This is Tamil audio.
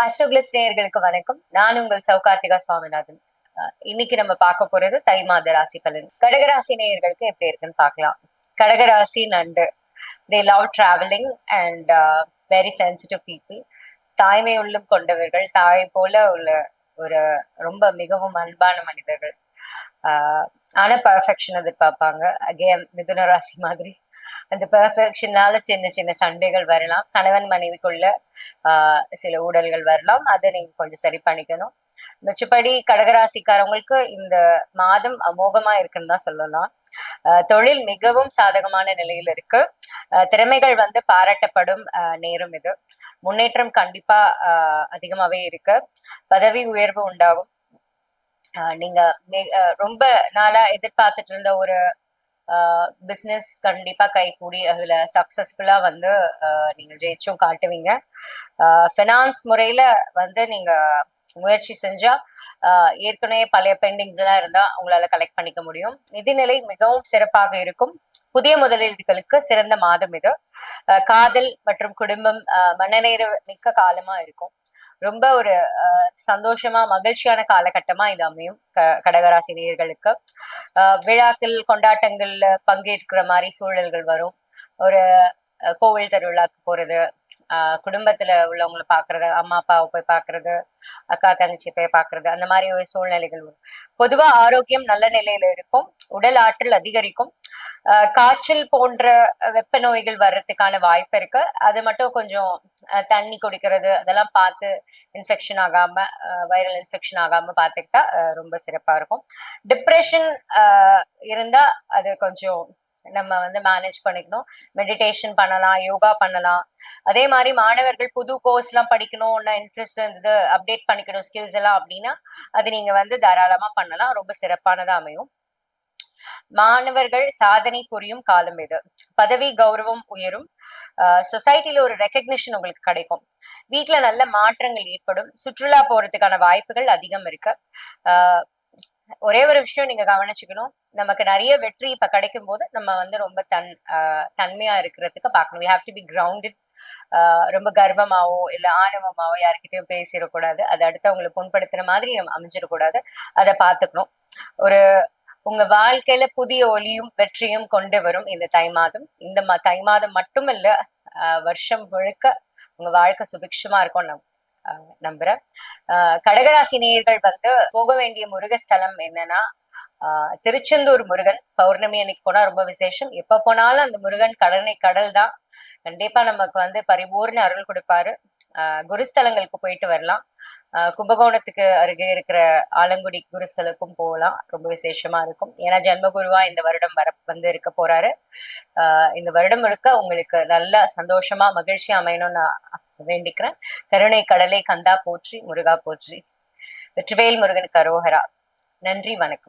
ஆஸ்ட்ரோகிளிட்ஸ் நேயர்களுக்கு வணக்கம். நான் உங்கள் சௌகார்த்திகா சுவாமிநாதன். அஹ் இன்னைக்கு நம்ம பார்க்க போறது தை மாத ராசி பலன். கடகராசி நேயர்களுக்கு எப்படி இருக்குன்னு பார்க்கலாம். கடகராசி நண்டு they love traveling and very sensitive people தாய்மை உள்ளம் கொண்டவர்கள் தாய் போல உள்ள ஒரு ரொம்ப மிகவும் அன்பான மனிதர்கள். ஆஹ் ஆன பர்ஃபெக்ஷன் எதிர்பார்ப்பாங்க அகேன் மிதுன ராசி மாதிரி. அந்த பெர்ஃபெக்ஷனால சின்ன சின்ன சண்டைகள் வரலாம். கணவன் மனைவிக்குள்ள ஆஹ் சில ஊடல்கள் வரலாம். அதை நீங்க கொஞ்சம் சரி பண்ணிக்கணும். மிச்சப்படி கடகராசிக்காரவங்களுக்கு இந்த மாதம் அமோகமா இருக்குன்னு தான் சொல்லலாம். ஆஹ் தொழில் மிகவும் சாதகமான நிலையில இருக்கு. திறமைகள் வந்து பாராட்டப்படும் நேரம் இது. முன்னேற்றம் கண்டிப்பா ஆஹ் அதிகமாவே இருக்கு. பதவி உயர்வு உண்டாகும். ஆஹ் நீங்க ரொம்ப நாளா எதிர்பார்த்துட்டு இருந்த ஒரு பிஸ்னஸ் கண்டிப்பா கைகூடி அதுல சக்சஸ்ஃபுல்லா வந்து ஆஹ் நீங்க ஜெயிச்சும் காட்டுவீங்க. ஃபினான்ஸ் முறையில வந்து நீங்க முயற்சி செஞ்சா ஆஹ் ஏற்கனவே பழைய பெண்டிங்ஸ் எல்லாம் இருந்தா உங்களால கலெக்ட் பண்ணிக்க முடியும். நிதிநிலை மிகவும் சிறப்பாக இருக்கும். புதிய முதலீடுகளுக்கு சிறந்த மாதம் இது. காதல் மற்றும் குடும்பம் ஆஹ் மனநிறைவு மிக்க காலமா இருக்கும். ரொம்ப ஒரு சந்தோஷமா மகிழ்ச்சியான காலகட்டமா இது அமையும் க- கடகராசி நேர்களுக்கு ஆஹ் விழாக்கள் கொண்டாட்டங்கள்ல பங்கேற்கிற மாதிரி சூழல்கள் வரும். ஒரு கோவில் திருவிழாக்கு போறது குடும்பத்துல உள்ளவங்களை பாக்குறது அம்மா அப்பாவை போய் பாக்குறது அக்கா தங்கச்சி போய் பாக்குறது அந்த மாதிரி ஒரு சூழ்நிலைகள் வரும். பொதுவா ஆரோக்கியம் நல்ல நிலையில இருக்கும். உடல் ஆற்றல் அதிகரிக்கும். காய்ச்சல் போன்ற வெப்ப நோய்கள் வர்றதுக்கான வாய்ப்பு இருக்கு. அது மட்டும் கொஞ்சம் தண்ணி குடிக்கிறது அதெல்லாம் பார்த்து இன்ஃபெக்ஷன் ஆகாம வைரல் இன்ஃபெக்ஷன் ஆகாம பார்த்துக்கிட்டா ரொம்ப சிறப்பா இருக்கும். டிப்ரெஷன் இருந்தா அது கொஞ்சம் நம்ம வந்து மேனேஜ் பண்ணிக்கணும். மெடிடேஷன் பண்ணலாம் யோகா பண்ணலாம். அதே மாதிரி மாணவர்கள் புது கோர்ஸ் எல்லாம் படிக்கணும்னு இன்ட்ரெஸ்ட் இருந்தது அப்டேட் பண்ணிக்கணும் ஸ்கில்ஸ் எல்லாம் அப்படின்னா அது நீங்க வந்து தாராளமா பண்ணலாம். ரொம்ப சிறப்பானதா அமையும். மாணவர்கள் சாதனை புரியும் காலம் இது பதவி கௌரவம் உயரும். சொசைட்டில ஒரு ரெக்கக்னிஷன் உங்களுக்கு கிடைக்கும். வீட்டுல நல்ல மாற்றங்கள் ஏற்படும். சுற்றுலா போறதுக்கான வாய்ப்புகள் அதிகம் இருக்கு. ஆஹ் ஒரே ஒரு விஷயம் நீங்க கவனிச்சுக்கணும். நமக்கு நிறைய வெற்றி இப்ப கிடைக்கும் போது நம்ம வந்து ரொம்ப தன் தன்மையா இருக்கிறதுக்கு பார்க்கணும். We have to be grounded ரொம்ப கர்வமாவோ இல்ல ஆணவமாவோ யாருக்கிட்டயும் பேசிடக்கூடாது. அது அடுத்தவங்களை புண்படுத்துற மாதிரி அமைஞ்சிடக்கூடாது. அதை பார்த்துக்கணும். ஒரு உங்க வாழ்க்கையில புதிய ஒளியும் வெற்றியும் கொண்டு வரும் இந்த தை மாதம். இந்த தை மாதம் மட்டுமல்ல ஆஹ் வருஷம் முழுக்க உங்க வாழ்க்கை சுபிக்ஷமா இருக்கும் நம்ம நம்புறேன். ஆஹ் கடகராசி நேயர்கள் வந்து போக வேண்டிய முருகஸ்தலம் என்னன்னா ஆஹ் திருச்செந்தூர் முருகன். பௌர்ணமி அன்னைக்கு போனா ரொம்ப விசேஷம். எப்ப போனாலும் அந்த முருகன் கடனை கடல் தான். கண்டிப்பா நமக்கு வந்து பரிபூர்ண அருள் கொடுப்பாரு. ஆஹ் குருஸ்தலங்களுக்கு போயிட்டு வரலாம். ஆஹ் கும்பகோணத்துக்கு அருகே இருக்கிற ஆலங்குடி குருஸ்தலுக்கும் போகலாம். ரொம்ப விசேஷமா இருக்கும். ஏன்னா ஜென்மகுருவா இந்த வருடம் வர வந்து இருக்க போறாரு. ஆஹ் இந்த வருடம் முழுக்க உங்களுக்கு நல்ல சந்தோஷமா மகிழ்ச்சியா அமையணும்னு வேண்டிக்கிறேன். கருணை கடலை கந்தா போற்றி முருகா போற்றி. வெற்றிவேல் முருகனுக்கு அரோகரா. நன்றி வணக்கம்.